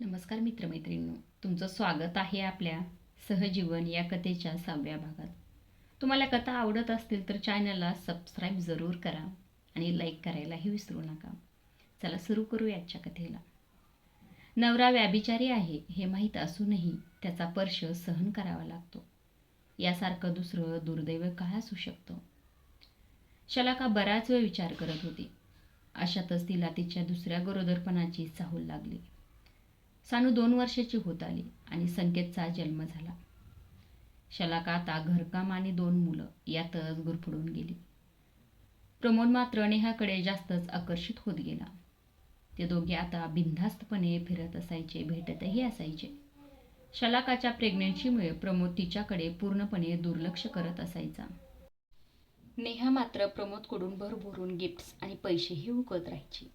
नमस्कार मित्रमैत्रिणींनो तुमचं स्वागत आहे आपल्या सहजीवन या कथेच्या सहाव्या भागात. तुम्हाला कथा आवडत असतील तर चॅनलला सबस्क्राईब जरूर करा आणि लाईक करायलाही विसरू नका. चला सुरू करू आजच्या कथेला. नवरा व्याभिचारी आहे हे माहीत असूनही त्याचा पर्श सहन करावा लागतो. यासारखं दुसरं दुर्दैव काय असू शकतं? शलाका बराच वेळ विचार करत होती. अशातच तिला तिच्या दुसऱ्या गरोदरपणाची चाहूल लागली. सानू दोन वर्षाची होत आली आणि संकेतचा जन्म झाला. शलाका आता घरकाम आणि दोन मुलं यातच गुरफडून गेली. प्रमोद मात्र नेहाकडे जास्तच आकर्षित होत गेला. ते दोघे आता बिनधास्तपणे फिरत असायचे भेटतही असायचे. शलाकाच्या प्रेग्नन्सीमुळे प्रमोद तिच्याकडे पूर्णपणे दुर्लक्ष करत असायचा. नेहा मात्र प्रमोदकडून भरभरून गिफ्ट्स आणि पैसेही उकळत राहायची.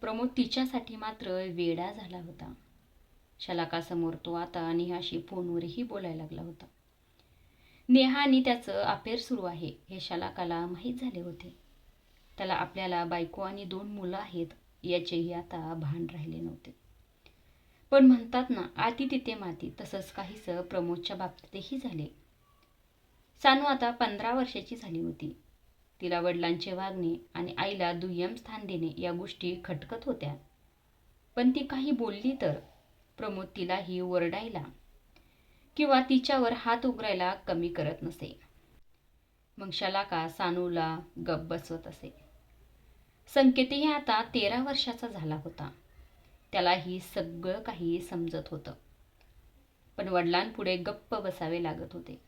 प्रमोद तिच्यासाठी मात्र वेडा झाला होता. शलाकासमोर तो आता नेहाशी फोनवरही बोलायला लागला होता. नेहा आणि त्याचं अफेअर सुरू आहे हे शलाकाला माहीत झाले होते. त्याला आपल्याला बायको आणि दोन मुलं आहेत याचेही आता भान राहिले नव्हते. पण म्हणतात ना आती तिथे माती तसंच काहीसं प्रमोदच्या बाबतीतही झाले. सानू आता पंधरा वर्षाची झाली होती. तिला वडिलांचे वागणे आणि आईला दुय्यम स्थान देणे या गोष्टी खटकत होत्या. पण ती काही बोलली तर प्रमोद तिलाही ओरडायला किंवा तिच्यावर हात उघडायला कमी करत नसे. मग शलाका सानूला गप बसवत असे. संकेतही आता तेरा वर्षाचा झाला होता. त्यालाही सगळं काही समजत होतं. पण वडिलांपुढे गप्प बसावे लागत होते.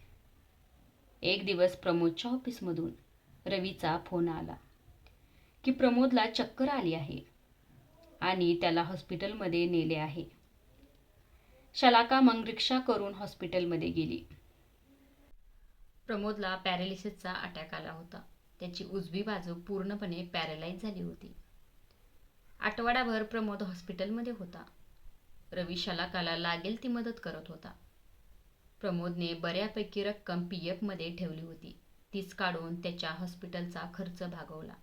एक दिवस प्रमोदच्या ऑफिसमधून रवीचा फोन आला की प्रमोदला चक्कर आली आहे आणि त्याला हॉस्पिटलमध्ये नेले आहे. शलाका मग रिक्षा करून हॉस्पिटलमध्ये गेली. प्रमोदला पॅरालिसिसचा अटॅक आला होता. त्याची उजवी बाजू पूर्णपणे पॅरालाइज झाली होती. आठवडाभर प्रमोद हॉस्पिटलमध्ये होता. रवी शलाकाला लागेल ती मदत करत होता. प्रमोदने बऱ्यापैकी रक्कम पी एफमध्ये ठेवली होती. तीच काढून त्याच्या हॉस्पिटलचा खर्च भागवला.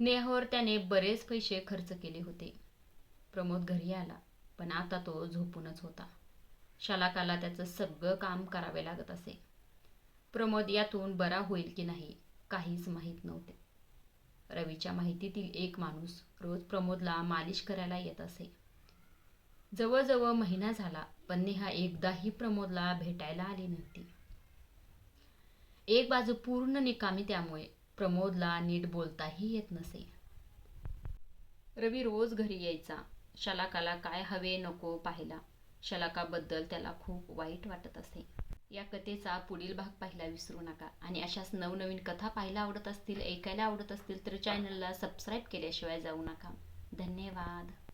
नेहावर त्याने बरेच पैसे खर्च केले होते. प्रमोद घरी आला. पण आता तो झोपूनच होता. शलाकाला त्याचं सगळं काम करावे लागत असे. प्रमोद यातून बरा होईल की नाही काहीच माहीत नव्हते. रवीच्या माहितीतील एक माणूस रोज प्रमोदला मालिश करायला येत असे. जवळजवळ महिना झाला पण नेहा एकदाही प्रमोदला भेटायला आली नव्हती. एक बाजू पूर्ण निकामी त्यामुळे प्रमोदला नीट बोलताही येत नसे. रवी रोज घरी यायचा शलाकाला काय हवे नको पाहिला. शलाकाबद्दल त्याला खूप वाईट वाटत असे. या कथेचा पुढील भाग पाहायला विसरू नका. आणि अशाच नवनवीन कथा पाहायला आवडत असतील ऐकायला आवडत असतील तर चॅनलला सबस्क्राईब केल्याशिवाय जाऊ नका. धन्यवाद.